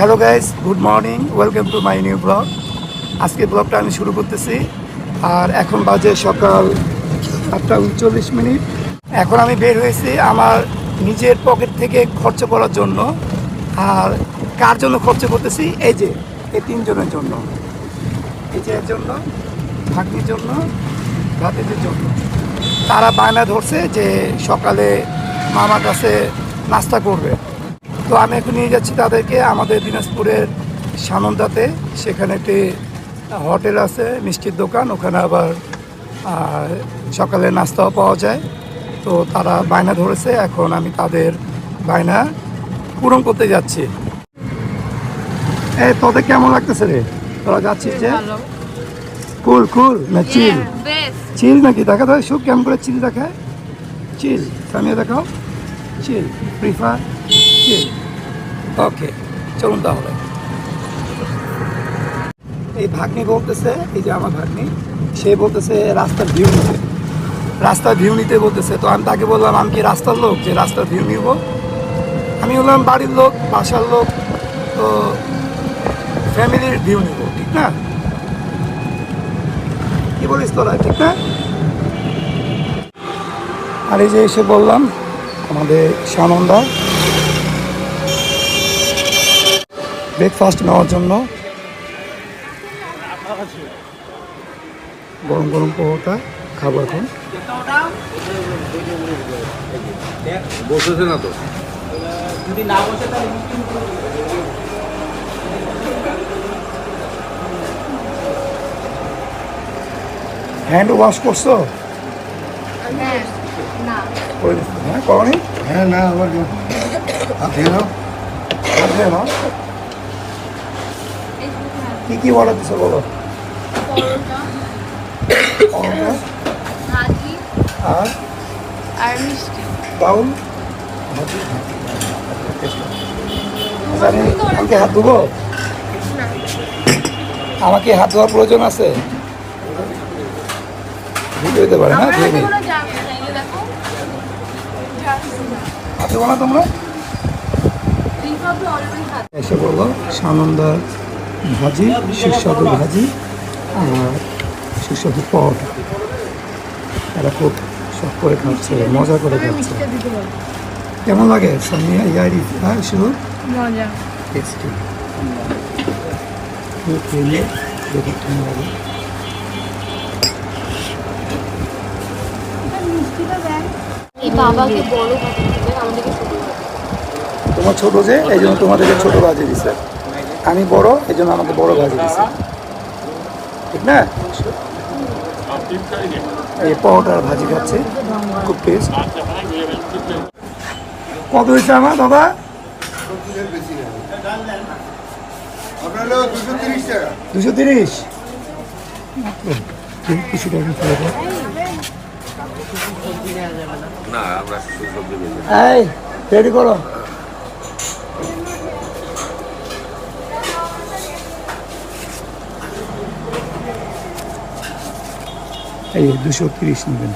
Hello guys, good morning, welcome to my new blog. আজকে ব্লগটা আমি শুরু করতেছি, আর এখন বাজে সকাল আটটা উনচল্লিশ মিনিট। এখন আমি বের হয়েছি আমার নিজের পকেট থেকে খরচ করার জন্য, আর কার জন্য খরচ করতেছি? এই যে, এই তিনজনের জন্য। এই যে জন্য, ভাগ্নির জন্য ভাতিদের জন্য। তারা বায়না ধরছে যে সকালে মামার কাছে নাস্তা করবে। তো আমি এখন নিয়ে যাচ্ছি তাদেরকে আমাদের দিনাজপুরের সানন্দাতে। সেখানে একটি হোটেল আছে মিষ্টির দোকান। ওখানে আবার সকালে নাস্তাও পাওয়া যায়। তো তারা বায়না ধরেছে এখন আমি তাদের বায়না পূরণ করতে যাচ্ছি। এই তোদের কেমন লাগতেছে রে? তোরা যাচ্ছিস যে? কুল কুল না চিল? চিল নাকি? দেখা তো সুখ কেমন করে চিল দেখায়? চিল সামিয়া দেখাও। চিল প্রিফার চিল। ওকে, চলুন তাহলে। এই ভাগ্নি বলতেছে, এই যে আমার ভাগ্নি, সে বলতেছে, রাস্তার ভিউ নিতে রাস্তার ভিউ নিতে বলতেছে। তো আমি তাকে বললাম, আমি কি রাস্তার লোক? যে, রাস্তার ভিউ নিব। আমি বললাম বাড়ির লোক, বাসার লোক, তো ফ্যামিলির ভিউ নিব, ঠিক না? কি বলিস তোরা, ঠিক না? আর এই যে এসে বললাম, আমাদের সানন্দা ব্রেকফাস্ট নেওয়ার জন্য। গরম গরম পরোটা খাব এখন। বসেছে না তো হ্যান্ড ওয়াশ করছ? হ্যাঁ করে হ্যাঁ করনি? হ্যাঁ না আবার হাত দিয়ে নাও। হাত দিয়ে নাও। কি কি অর্ডার দিছো বলো? পরোটা পরোটা আর আর? মিষ্টি বাউল? আমি আমাকে হাত ধুবো? আমাকে হাত ধোয়ার প্রয়োজন আছে? হতে পারে না? ধুয়ে হাত ধোবো না তোমরা? এসে বলল সানন্দার ভাজি সুস্বাদু ভাজি আর সুস্বাদু পরোটা। এরা খুব শখ করে খাচ্ছে মজা করে খাচ্ছে। কেমন লাগে? সামিয়া ইয়ারি হ্যাঁ শুধু মজা। টেস্টি খেয়ে নিয়ে দেখি কেমন লাগে বাবাকে বড় আমাদেরকে ছোট তোমার ছোট যে এই জন্য তোমাদেরকে ছোট ভাজি দিছে। আমি বড় এই জন্য আমাকে বড় ভাজি দিছে ঠিক না? এই পরোটার ভাজি খাচ্ছে খুব টেস্ট কত হয়েছে আমার দাদা দুশো তিরিশ। কিছু টাকা এই রেডি করো। এই দুশো তিরিশ নেবেন।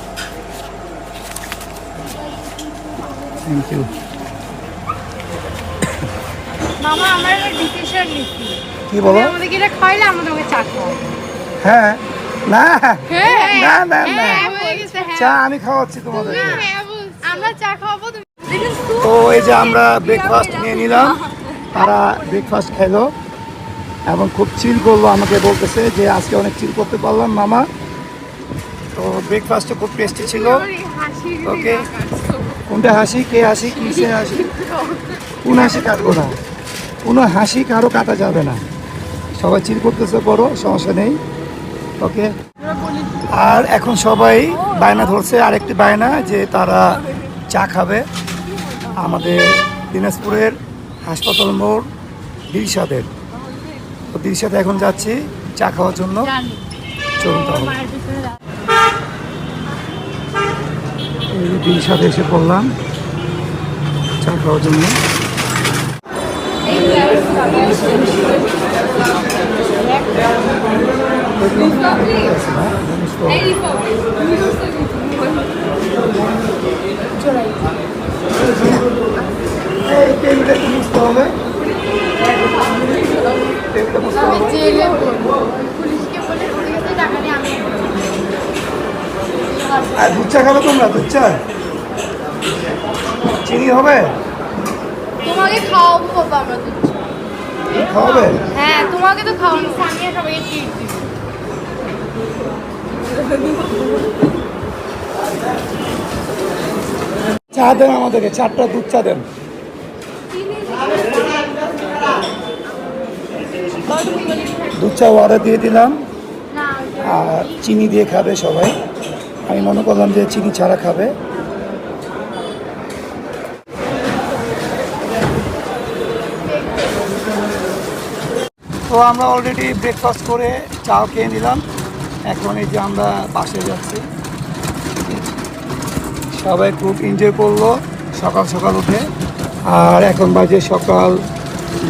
থ্যাংক ইউ কি চা খাওয়া হ্যাঁ। না। হ্যাঁ না না না। হয়ে হ্যাঁ চা আমি খাওয়াচ্ছি তোমাদের তো। এই যে আমরা ব্রেকফাস্ট নিয়ে নিলাম তারা ব্রেকফাস্ট খেলো এবং খুব চিল করল আমাকে বলতেছে যে আজকে অনেক চিল করতে পারলাম মামা। তো ব্রেকফাস্টও খুব টেস্টি ছিল। ওকে কোনটা হাসি কে হাসি কিসে হাসি? কোন হাসি কাটবো না। কোনো হাসি কারও কাটা যাবে না। সবাই চিল করতেছে বড় সমস্যা নেই। ওকে আর এখন সবাই বায়না ধরছে। আরেকটি বায়না যে তারা চা খাবে। আমাদের দিনাজপুরের হাসপাতাল মোড় দিলশাদের। তো দিলশাদে এখন যাচ্ছি চা খাওয়ার জন্য। চলুন তাহলে। দিলশাদে এসে পড়লাম। চা খাওয়ার জন্য। হবে আমি জেলে বলব পুলিশকে বলে ওর কাছে টাকা নিয়ে আমি আর দুধ চা খাবে তোমরা? দুধ চা? চিনি হবে? তোমাকে খাওয়াবো বাবা আমরা দুধ। খাওয়াবে? হ্যাঁ তোমাকে তো সবাইকে ট্রিট দিবে চা দেন আমাদেরকে চারটা দুধ চা দেন। দুধ চা অর্ডার দিয়ে দিলাম। আর চিনি দিয়ে খাবে সবাই। আমি মনে করলাম যে চিনি ছাড়া খাবে। তো আমরা অলরেডি ব্রেকফাস্ট করে চাও খেয়ে নিলাম। এখন এই যে আমরা বাসে যাচ্ছি। সবাই খুব এনজয় করল সকাল সকাল উঠে। আর এখন বাজে সকাল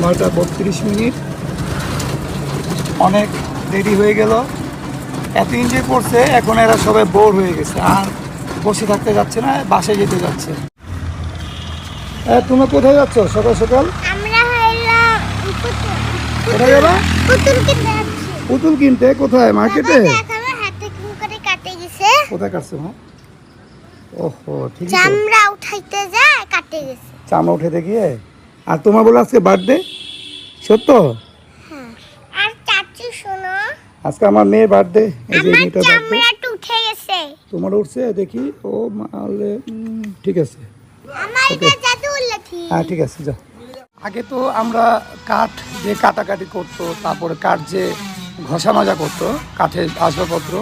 নয়টা বত্রিশ মিনিট। অনেক দেরি হয়ে গেল। এত এনজয় করছে এখন এরা সবাই বোর হয়ে গেছে আর বসে থাকতে যাচ্ছে না বাসায় যেতে যাচ্ছে। এ, তোমরা কোথায় যাচ্ছ সকাল সকাল? কোথায় যাবা? পুতুল কিনতে কোথায়? মার্কেটে? কোথায় কাটছে মা? ওহো ঠিক আছে। চামড়া উঠাইতে যায় কাটে গেছে। চামড়া উঠে গিয়ে? আর তোমার বলে আজকে বার্থডে সত্য? আজকে আমার মেয়ের বার্থডে এই যে মেয়েটার বার্থডে উঠে গেছে। তোমার উঠছে? দেখি। ও মালে ঠিক আছে। হ্যাঁ ঠিক আছে যাও আগে তো আমরা কাঠ যে কাটাকাটি করতো তারপরে কাঠ যে ঘষা মাজা করতো কাঠের আসবাবপত্র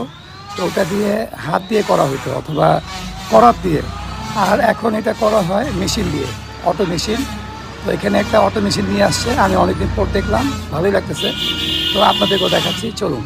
তো ওটা দিয়ে হাত দিয়ে করা হতো অথবা করাত দিয়ে। আর এখন এটা করা হয় মেশিন দিয়ে অটো মেশিন। তো এখানে একটা অটো মেশিন নিয়ে আসছে আমি অনেকদিন পর দেখলাম ভালোই লাগতেছে। তো আপনাদেরকেও দেখাচ্ছি চলুন।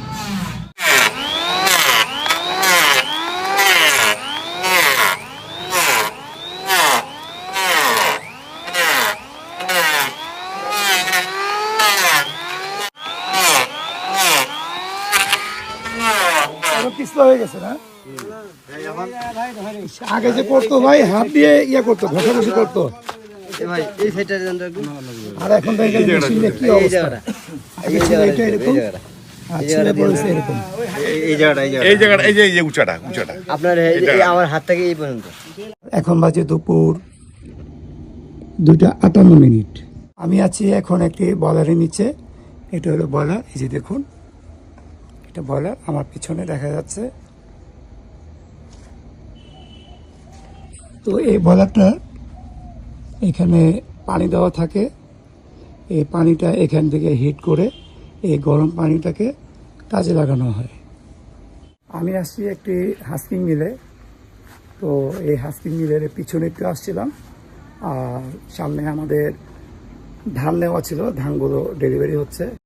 পিছলা হয়ে গেছে না? আগে যে করতো ভাই হাত দিয়ে ইয়া করতো ঘষাঘষি করতো। আর এখন কি অবস্থা। জায়গাটা আগে এই ছিল জায়গাটা। এটা এরকম এই জায়গাটা আর ছিল পড়েছে এরকম। এই- এই জায়গাটা এই জায়গাটা। এই জায়গাটা এই যে এই যে উঁচাটা উঁচাটা। আপনার এই যে- এই আমার হাত থেকে এই পর্যন্ত। এখন বাজে দুপুর দুইটা আটান্ন মিনিট। আমি আছি এখন একটি বয়লারের নিচে। এটা হলো বয়লার এই যে দেখুন। এটা বয়লার আমার পিছনে দেখা যাচ্ছে। তো এই বয়লারটা এখানে পানি দেওয়া থাকে। এই পানিটা এখান থেকে হিট করে এই গরম পানিটাকে কাজে লাগানো হয়। আমি আসছি একটি হাস্কিং মিলে। তো এই হাস্কিং মিলের পিছনে একটু আসছিলাম। আর সামনে আমাদের ধান নেওয়া ছিল, ধানগুলো ডেলিভারি হচ্ছে।